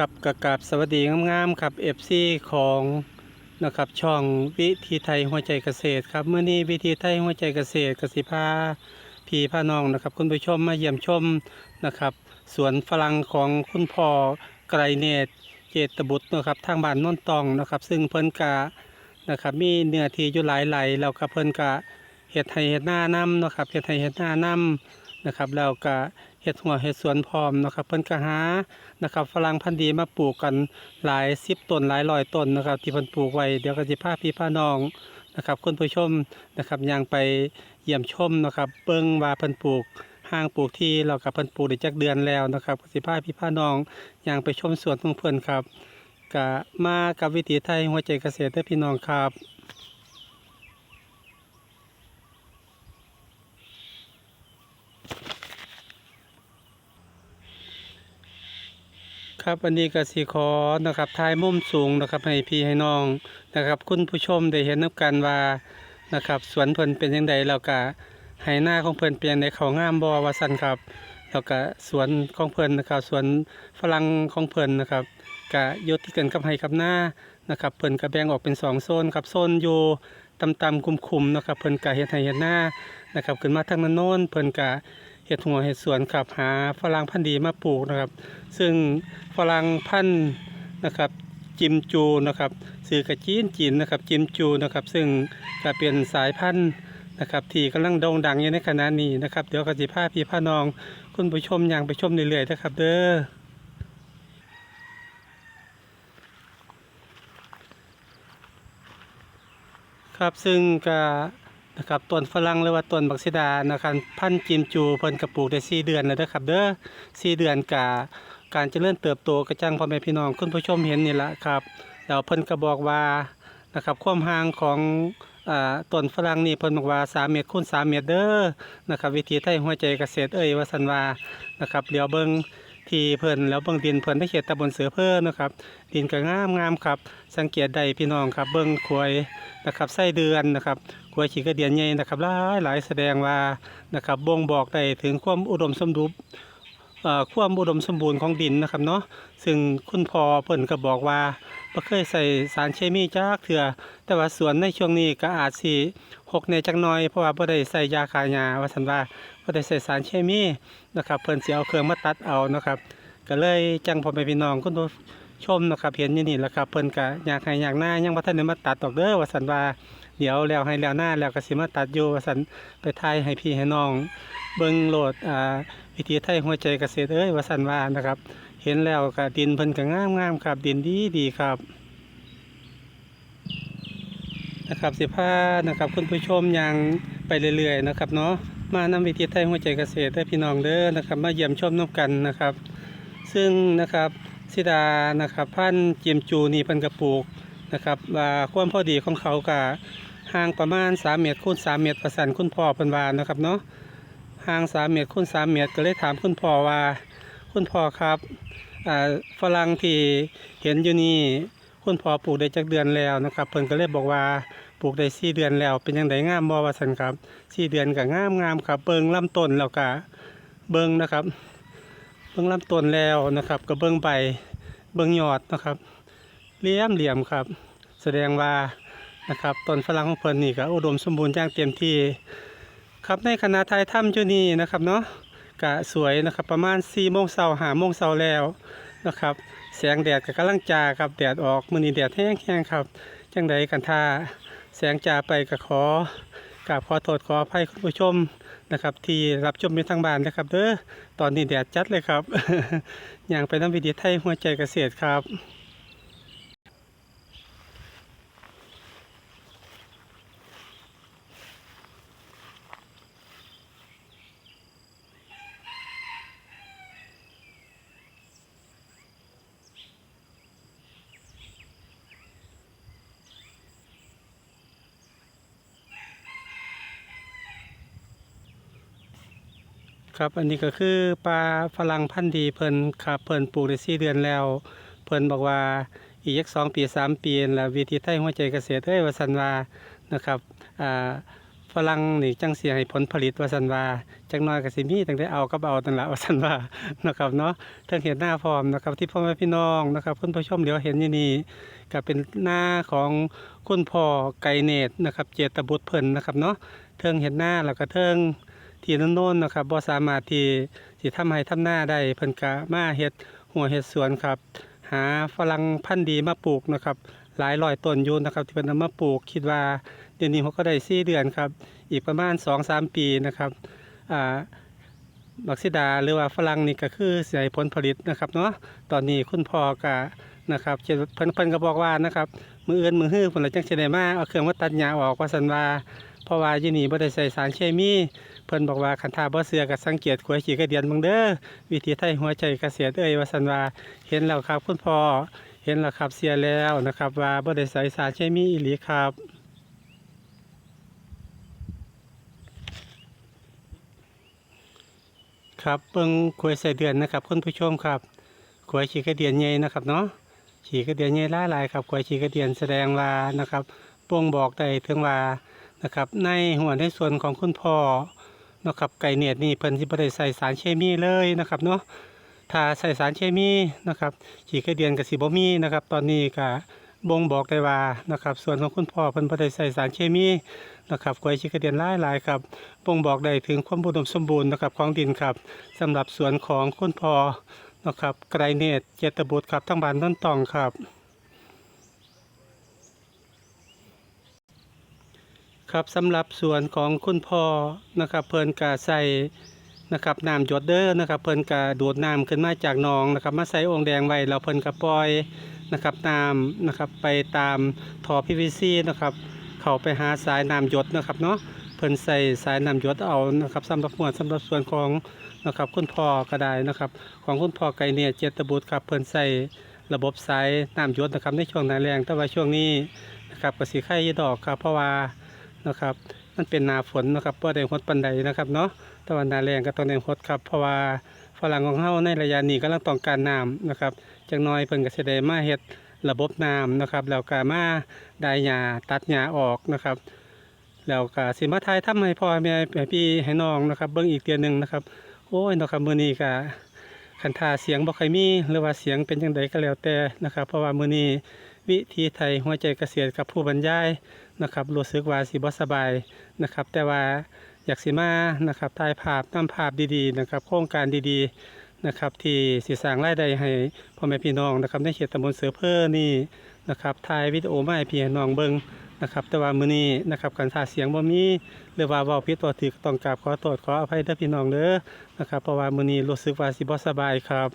ครับกะกาบสวัสดีงามๆครับเอฟซีของนะครับช่องวิธีไทยหัวใจเกษตรครับเมื่อนี้วิธีไทยหัวใจเกษตรกสิพาพีพาน้องนะครับ คุณผู้ชมมาเยี่ยมชมนะครับ สวนฝรั่งของคุณพ่อไกรเนตเจตบุตรนะครับทางบ้านน้นตองนะครับ ซึ่งเพิ่นกะนะครับมีเนื้อที่อยู่หลายไหลแล้วก็เพิ่นกะเฮ็ดให้เฮ็ดหน้าน้ำนะครับเฮ็ดให้เฮ็ดหน้าน้ำนะครับแล้วก็ เฮ็ดหัวเฮ็ดสวนพร้อมนะครับเพิ่นก็หานะครับฝรั่งพันธุ์ดีมาปลูกกันหลายสิบต้นหลายร้อยต้นนะครับ ที่เพิ่นปลูกไว้เดี๋ยวก็สิพาพี่พาน้องนะครับคุณผู้ชมนะครับยังไปเยี่ยมชมนะครับเบิ่งว่าเพิ่นปลูกห้างปลูกที่เรากับเพิ่นปลูกได้จักเดือนแล้วนะครับก็สิพาพี่พาน้องยังไปชมสวนของเพิ่นครับก็มากับวิถีไทยหัวใจเกษตรเด้อพี่น้องครับ ครับอันนี้ก็สิขอนะครับทายมุมสูงนะครับให้พี่ให้น้องนะครับ คุณผู้ชมได้เห็นนำกันว่านะครับสวนเพิ่นเป็นยังไงแล้วก็ให้หน้าของเพิ่นเป็นจั่งใดเขางามบ่ว่าซั่นครับแล้วก็สวนของเพิ่นนะครับสวนฝรั่งของเพิ่นนะครับก็ยู่ที่กันกับไร่กับหน้านะครับเพิ่นก็แบ่งออกเป็นสองโซนครับโซนอยู่ต่ำๆคุมๆนะครับเพิ่นก็เฮ็ดให้เฮ็ดหน้านะครับขึ้นมาทางนั้นโน้นเพิ่นก็ เฮ็ดหัวเฮ็ดสวนครับหาฝรั่งพันธุ์ดีมาปลูกนะครับ ซึ่งฝรั่งพันธุ์นะครับจิมจูนะครับสื่อกระจีนจีนนะครับจิมจูนะครับซึ่งก็เป็นสายพันธุ์นะครับที่กำลังโด่งดังอยู่ในขณะนี้นะครับเดี๋ยวกสิพาพี่พาน้อง คุณผู้ชมย่างไปชมเรื่อยๆนะครับ เด้อครับซึ่งก็ นะครับต้นฝรั่งหรือว่าต้นบักซิดานะครับพันธุ์จิมจูเพิ่นกระปลูกได้สี่เดือนแล้วนะครับ เด้อสี่เดือนกะการเจริญเติบโตกระจังพ่อแม่พี่น้องคุณผู้ชมเห็นนี่แหละครับแล้วเพิ่นก็บอกว่านะครับความห่างของอ่าต้นฝรั่งนี่เพิ่นบอกว่า 3 เมตรคูณ3เมตรเด้อนะครับวิธีไทยหัวใจเกษตรเอ้ยว่าสันว่านะครับเดี๋ยวเบิ่งที่เพิ่นแล้วเบิ่งดินเพิ่นได้เขตตำบลเสือเพิ่นนะครับ ดินก็งามงามครับ สังเกตได้พี่น้องครับ เบิ่งขวยนะครับไส้เดือนนะครับ ขวยขี้กระเดียนใหญ่นะครับหลายหลายแสดงว่านะครับบ่งบอกได้ถึงความอุดมสมบูรณ์ความอุดมสมบูรณ์ของดินนะครับเนาะซึ่งคุณพ่อเพิ่นก็บอกว่าบ่เคยใส่สารเคมีจักเถื่อแต่ว่าสวนในช่วงนี้ก็อาจสิหกในจักน่อยเพราะว่าบ่ได้ใส่ยาฆ่าหญ้าว่าซั่นว่าบ่ได้ใส่สารเคมีนะครับเพิ่นสิเอาเครื่องมาตัดเอานะครับ ก็เลยจังพ่อแม่พี่น้องคุณผู้ชมนะครับเห็นอยู่นี่แหละครับเพิ่นก็อยากให้อยากหน้ายังบ่ทันได้มาตัดดอกเด้อว่าซั่นว่า เดี๋ยวแล้วให้แล้วหน้าแล้วก็สิมาตัดอยู่ว่าซั่นไปทายให้พี่ให้น้อง เบิ่งโหลดอ่าวิธีไทยหัวใจเกษตรเอ้ยว่าสันว่านะครับ เห็นแล้วก็ดินเพิ่นก็งามงามครับ ดินดีดีครับนะครับสิพานะครับคุณผู้ชมยังไปเรื่อยๆนะครับเนาะมานำวิธีไทยหัวใจเกษตรเด้อพี่น้องเด้อนะครับ มาเยี่ยมชมน้กันนะครับ ซึ่งนะครับสิดานะครับพันธุ์จิมจูนี่เพิ่นกระปลูก นะครับว่าความพอดีของเขาก็ห่างประมาณ 3 เมตรคูณ3เมตรประสันคุณพ่อเพิ่นวานะครับเนาะห่างสามเมตรคูณสามเมตรก็เลยถามคุณพ่อว่าคุณพ่อครับฝรั่งที่เห็นอยู่นี่คุณพ่อปลูกได้จักเดือนแล้วนะครับเพิ่นก็เลยบอกว่าปลูกได้สี่เดือนแล้ว เป็นยังไงงามบ่ว่าซั่นครับสี่เดือนก็งามงามครับเบิ่งลำต้นแล้วก็เบิ่งนะครับ เบิ่งลำต้นแล้วนะครับก็เบิ่งใบเบิ่งยอดนะครับ เหลี่ยมเหลี่ยมครับ แสดงว่านะครับต้นฝรั่งของเพิ่นนี่ก็อุดมสมบูรณ์อย่างเต็มที่ ครับในคณะไทยถ้ำจุนี่นะครับเนาะกะสวยนะครับประมาณ4โมงเช้าหาโมงเช้าแล้วนะครับแสงแดดก็กำลังจ้าครับแดดออกมือนี้แดดแห้งๆครับจังใดกันท่าแสงจ้าไปก็ขอกราบขอโทษขออภัยคุณผู้ชมนะครับ ที่รับชมอยู่ทางบ้านนะครับเด้อตอนนี้แดดจัดเลยครับ อย่างไปน้ำวิดีไทยหัวใจเกษตรครับ ครับอันนี้ก็คือปลาฝรั่งพันธุ์ดีเพิ่นครับเพิ่นปลูกได้สี่เดือนแล้ว เพิ่นบอกว่าอีกยักสองปีสามปีนแล้ววิธีไทยหัวใจเกษตรเอ้ยว่าสันว่านะครับอ่าฝรั่งนี่จังสิให้ผลผลิตว่าซั่นว่าจักหน้อยก็สิมีตั้งแต่เอากับเอานั่นล่ะว่าซั่นว่านะครับเนาะเทิงเห็นหน้าพร้อมนะครับที่พ่อแม่พี่น้องนะครับคุณผู้ชมเดี๋ยวเห็นอยู่นี่ก็เป็นหน้าของคุณพ่อไก่เนตรนะครับ เจตบุตรเพิ่นนะครับเนาะเทิงเห็นหน้าแล้วก็เทิง ที่โน่นๆนะครับบ่สามารถที่สิทำให้ทำหน้าได้เพิ่นก็มาเฮ็ดหัวเฮ็ดสวนครับ หาฝรั่งพันธุ์ดีมาปลูกนะครับหลายร้อยต้นอยู่นะครับที่เพิ่นเอามาปลูกคิดว่าเดี๋ยวนี้เขาก็ได้สี่เดือนครับ อีกประมาณ2อสปีนะครับอ่าบักซิดาหรือว่าฝรั่งนี่ก็คือเสียผลผลิตนะครับเนาะตอนนี้คุณพ่อก็นะครับเพิ่นเพิ่นก็บอกว่านะครับมืออื่นมือฮื้อเพิ่นละจังสิได้มาเอาเครื่องมาตัดหญ้าออกว่าซั่นว่า เพราะว่าอยู่นี่บ่ได้ใส่สารเคมี เพิ่นบอกว่าคันถ้าบ่เชื่อก็สังเกตขวยขี้กระเดียนบิ่งเด้อวิธีไทยหัวใจเกษตรเอ้ยว่าซั่นว่าเห็นแล้วครับคุณพ่อเห็นแล้วครับเสียแล้วนะครับ ว่าบ่ได้ใส่สารเคมีอีหลีครับครับเบิ่งขวยใส่เดือนนะครับคุณผู้ชมครับขวยฉีกระเดียนใหญ่นะครับเนาะฉีกระเดียนใหญ่หลายๆครับขวยฉีกระเดียนแสดงว่านะครับบ่งบอกได้ถึงว่า นะครับในหัวในส่วนของคุณพ่อนะครับไก่เนียดนี่เพิ่นสิบ่ได้ใส่สารเคมีเลยนะครับเนาะถ้าใส่สารเคมีนะครับฉีกระเดียนกับสิบ่มีนะครับ ตอนนี้ก็บ่งบอกได้ว่านะครับส่วนของคุณพ่อเพิ่นบ่ได้ใส่สารเคมีนะครับขวยฉีกระเดียนหลายๆครับบ่งบอกได้ถึงความอุดมสมบูรณ์นะครับของดินครับสำหรับสวนของคุณพ่อนะครับไกรเนตรเจตบุตรครับทั้งบ้านต้นตองครับ ครับสำหรับส่วนของคุณพ่อนะครับเพิ่นกาใส่นะครับน้ำหยดเด้อนะครับเพิ่นกาดูดน้ำขึ้นมาจากหนองนะครับมาใส่องค์แดงไว้แล้วเพิ่นกาปล่อยนะครับน้ำนะครับไปตามท่อ PVC นะครับเข้าไปหาสายน้ำหยดนะครับเนาะเพิ่นใส่สายน้ำหยดเอานะครับสำหรับหมวดสำหรับส่วนของนะครับคุณพ่อก็ได้นะครับ ของคุณพ่อไก่เนี่ยเจตบุตรครับเพิ่นใส่ระบบสายน้ำหยดนะครับในช่วงหน้าแรงแต่ว่าช่วงนี้นะครับก็สิไข่ดอกครับเพราะว่า นะครับ มันเป็นนาฝนนะครับบ่ได้ฮดปานใดนะครับเนาะต่ว่าหน้าแรงก็ต้องได้ฮดครับ เพราะว่าฝรั่งของเฮาในระยะนี้กำลังต้องการน้ำนะครับจักน้อยเพิ่นก็สิได้มาเฮ็ดระบบน้ำนะครับแล้วก็มาได้หญ้าตัดหญ้าออกนะครับแล้วก็สิมาทายทำให้พ่อแม่พี่ให้น้องนะครับ เบิ่งอีกเตียหนึงนะครับ โอ้ยนะครับมื้อนี้ก็คันท่าเสียงบ่ค่อยมีหรือว่าเสียงเป็นจังไดก็แล้วแต่นะครับ เพราะว่ามื้อนี้ วิธีไทยหัวใจเกษตรกับผู้บรรยายนะครับรู้สึกว่าสิบ่สบายนะครับ แต่ว่าอยากสิมานะครับถ่ายภาพนำภาพดีๆนะครับ โครงการดีๆนะครับ ที่สิสร้างรายได้ให้พ่อแม่พี่น้องนะครับในเขตตำบลเสือเพ้อนี่นะครับถ่ายวิดีโอมาให้พี่น้องเบิ่งนะครับ แต่ว่ามื้อนี้นะครับการถ่าเสียงบ่มีหรือว่าเว้าผิดตัวถึกต้องกราบขอโทษขออภัยเด้อพี่น้องเด้อนะครับเพราะว่ามื้อนี้รู้สึกว่าสิบ่สบายครับ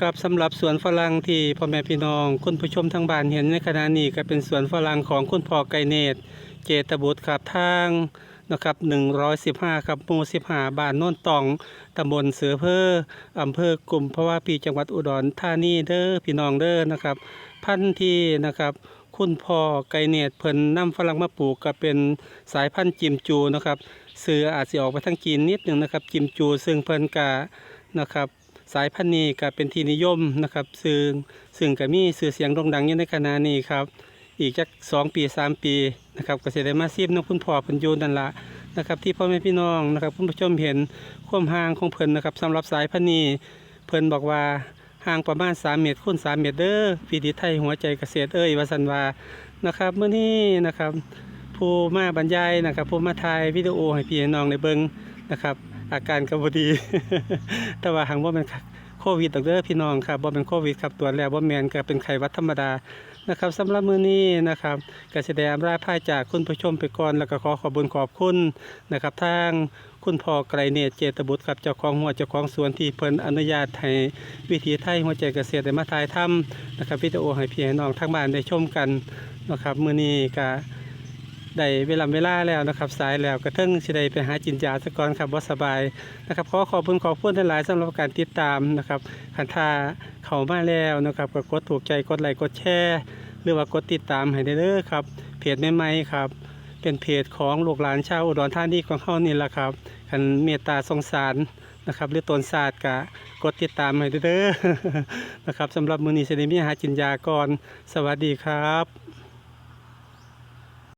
ครับสำหรับสวนฝรั่งที่พ่อแม่พี่น้องคุณผู้ชมทางบ้านเห็นในขณะนี้ก็เป็นสวนฝรั่งของคุณพ่อไกเนตเจตบุตรครับทางนะครับ115ครับหมู่15บ้านโน่นตองตำบลเสือเพออำเภอกลุ่มพราะว่าปีจังหวัดอุดรธานีเด้อพี่น้องเด้อนะครับพันธุ์ที่นะครับคุณพ่อไกเนตเพิ่นนำฝรั่งมาปลูกก็เป็นสายพันธุ์จิมจูนะครับเสืออาจสิออกไปทางจีนนิดหนึงนะครับจิมจู ซึ่งเพิ่นกะนะครับ สายพันธุ์นี้ก็เป็นที่นิยมนะครับซึ่งซึ่งก็มีชื่อเสียงโด่งดังอยู่ในขณะนี้ครับอีกจักสองปีสามปีนะครับก็จะได้มาซีบน้องคุณพ่อเพิ่นอยู่นั่นละนะครับที่พ่อแม่พี่น้องนะครับคุณผู้ชมเห็นความห่างของเพิ่นนะครับสำหรับสายพันธุ์นี้เพิ่นบอกว่าห่างประมาณ 3 เมตรคูณ3เมตรเด้อพีดีไทยหัวใจเกษตรเอ้ยว่าสันว่านะครับเมื่อนี้นะครับผู้มาบรรยายนะครับผู้มาถ่ายวิดีโอให้พี่น้องในเบิงนะครับ อาการก็บดี แต่ว่าหางบ่แม่นโควิดดอกเด้อพี่น้องครับบ่เป็นโควิดครับตรวแล้วบ่แม่นก็เป็นไข้หวัดธรรมดานะครับสำหรับมื้อนี้นะครับก็แสดงราพายจากคุณผู้ชมไปก่อนแล้วก็ขอขอบคุญขอบคุณนะครับทางคุณพ่อไกรเนตรเจตบุตรครับเจ้าของหัวเจ้าของสวนที่เพิ่นอนุญาตให้วิถีไทยหัวใจเกษตรได้มาถ่ายทำนะครับวิดีโอให้พี่ให้น้องทางบ้านได้ชมกันนะครับมื้อนี้ก็ ได้เวลาเวลาแล้วนะครับ สายแล้วก็เทิงสิได้ไปหาจินยาซะก่อนครับบ่สบายนะครับขอขอบคุณขอบคุณหลายสำหรับการติดตามนะครับคันท่าเข้ามาแล้วนะครับก็กดถูกใจกดไลค์กดแชร์หรือว่ากดติดตามให้ได้เด้อครับเพจใหม่ๆครับ เป็นเพจของลูกหลานชาวอุดรธานีของเขานี่แหละครับคันเมตตาสงสารนะครับหรือตนศาสตร์กะกดติดตามให้เด้อนะครับสำหรับมือนี้เซนิมีหาจินยากรสวัสดีครับ